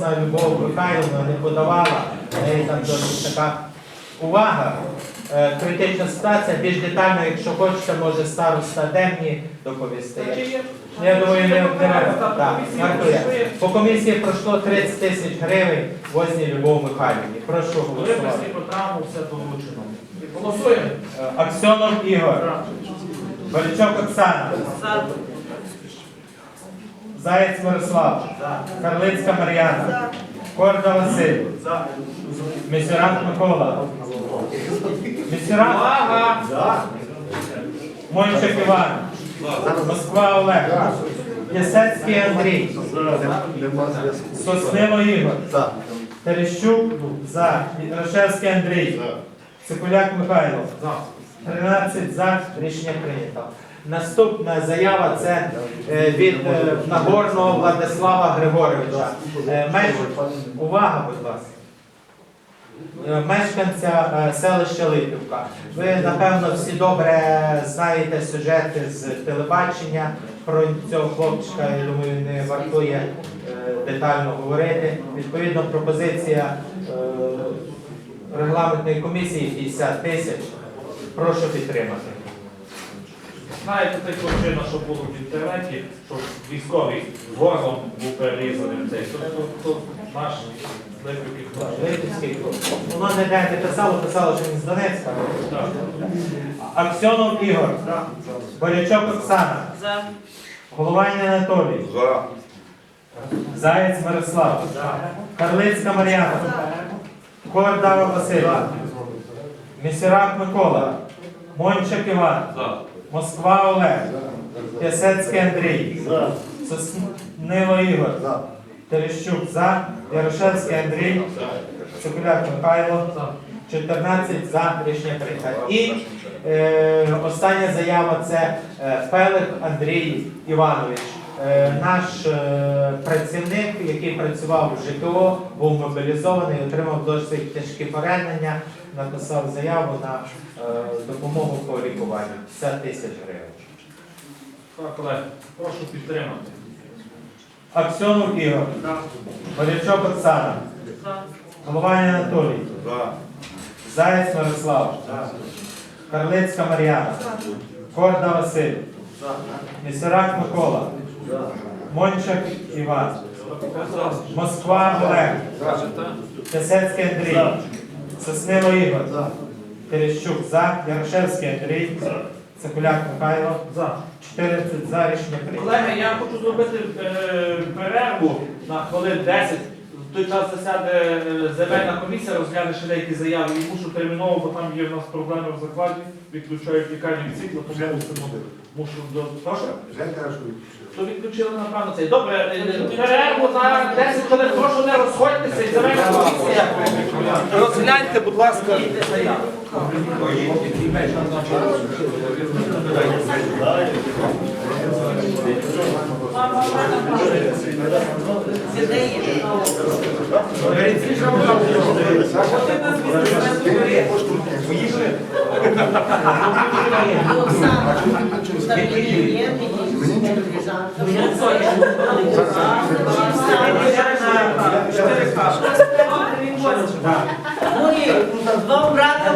Возна Любов Михайлівна не подавала, неї там досить така увага. Е, Критична ситуація, більш детально, якщо хочете, може староста Демні доповісти. Я думаю, не. Вартує. По комісії пройшло 30 тисяч гривень Возній Любов Михайлівні. Прошу голосувати. програму все долучено. Голосуємо. Е, Аксьонов Ігор, Величок Оксана, Заєць Мирослав, Карлицька Мар'яна, Корда Василь, Місюрак Микола, Місюрак Мончик Іван, Москва Олег, Ясецький Андрій, Соснило Ігор, Терещук, за, Рашевський Андрій, Цикуляк Михайло, 13 за, рішення прийнято. Наступна заява це е, від е, Нагорного Владислава Григоровича. Е, меш- Увага, будь ласка. Мешканця селища Липівка. Ви, напевно, всі добре знаєте сюжети з телебачення про цього хлопчика, я думаю, не вартує детально говорити. Відповідно, пропозиція регламентної комісії 50 тисяч. Прошу підтримати. Знаєте, цей хлопчина, що було в інтернеті, що військовий горлом був перерізаний цей. То, то, то наш Липівський. Воно не де не писало, писало, що він з Донецька. Аксьонов Ігор, Борячок Оксана, Головань Анатолій, Заєць Мирослав, Карлицька Мар'яна, Кордава Василь, Місірак Микола, Мончик Іван, Москва Олег, Ясецький Андрій, Соснило Ігор, Терещук за, Ярошевський Андрій, Цикуляк Михайло, 14 за рішення прийнято. І е, остання заява це е, Пелик Андрій Іванович. Е, наш е, працівник, який працював в ЖКО, був мобілізований, отримав досить тяжкі поранення, написав заяву на е, допомогу по лікуванню 50 тисяч гривень. Так, колеги, прошу підтримати. Аксьонов Ігор, Борячок Оксана, Головань Анатолій, Заєць Мирослав, Карлицька Мар'яна, Корда Василь, Місерак Микола, Мончак Іван, Москва Олег, Пясецький Андрій, Соснило Ігор, Терещук за, Ярошевський Андрій, Цикуляк Михайло, За. 14 за. Рішення прийнято. Колеги, я хочу зробити е, перерву на хвилин 10. В той час засяде е, земельна комісія, розгляне ще деякі заяви і мушу терміново, бо там є в нас проблеми в закладі, відключають лікарні від світла, тому мушу до... Прошу? То відключили, напевно, цей. Добре, е, перерву на 10 хвилин, прошу не розходьтеся і земельна комісія. Розгляньте, будь ласка. Ну і два брата,